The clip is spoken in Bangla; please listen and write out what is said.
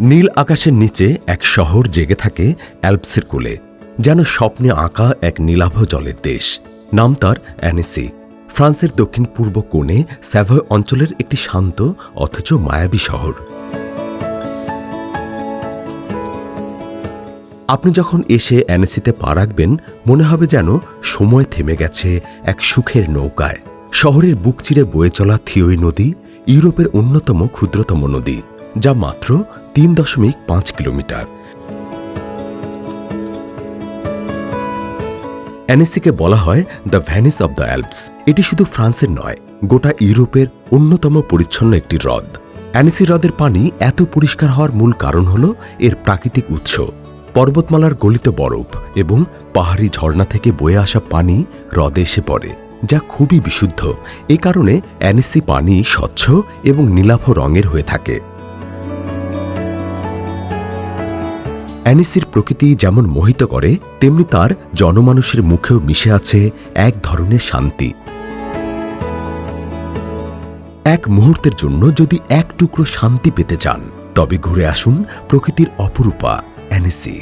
নীল আকাশের নিচে এক শহর জেগে থাকে অ্যালপসের কোলে, যেন স্বপ্নে আঁকা এক নীলাভ জলের দেশ। নাম তার অ্যানেসি। ফ্রান্সের দক্ষিণ পূর্ব কোণে স্যাভয় অঞ্চলের একটি শান্ত, অথচ মায়াবী শহর। আপনি যখন এসে অ্যানেসিতে পা রাখবেন, মনে হবে যেন সময় থেমে গেছে এক সুখের নৌকায়। শহরের বুক চিরে বয়ে চলা থিওই নদী, ইউরোপের অন্যতম ক্ষুদ্রতম নদী। যা মাত্র তিন দশমিক পাঁচ কিলোমিটার। অ্যানেসিকে বলা হয় the Venice of the Alps. এটি শুধু ফ্রান্সের নয়, গোটা ইউরোপের অন্যতম পরিচ্ছন্ন একটি হ্রদ। অ্যানেসি হ্রদের পানি এত পরিষ্কার হওয়ার মূল কারণ হল এর প্রাকৃতিক উৎস। পর্বতমালার গলিত বরফ এবং পাহাড়ি ঝর্ণা থেকে বয়ে আসা পানি হ্রদে এসে পড়ে, যা খুবই বিশুদ্ধ। এ কারণে অ্যানেসি পানি স্বচ্ছ এবং নীলাভ রঙের হয়ে থাকে। অ্যানিসির প্রকৃতি যেমন মোহিত করে, তেমনি তার জনমানুষের মুখেও মিশে আছে এক ধরনের শান্তি। এক মুহূর্তের জন্য যদি এক টুকরো শান্তি পেতে চান, তবে ঘুরে আসুন প্রকৃতির অপরূপা অ্যানিসি।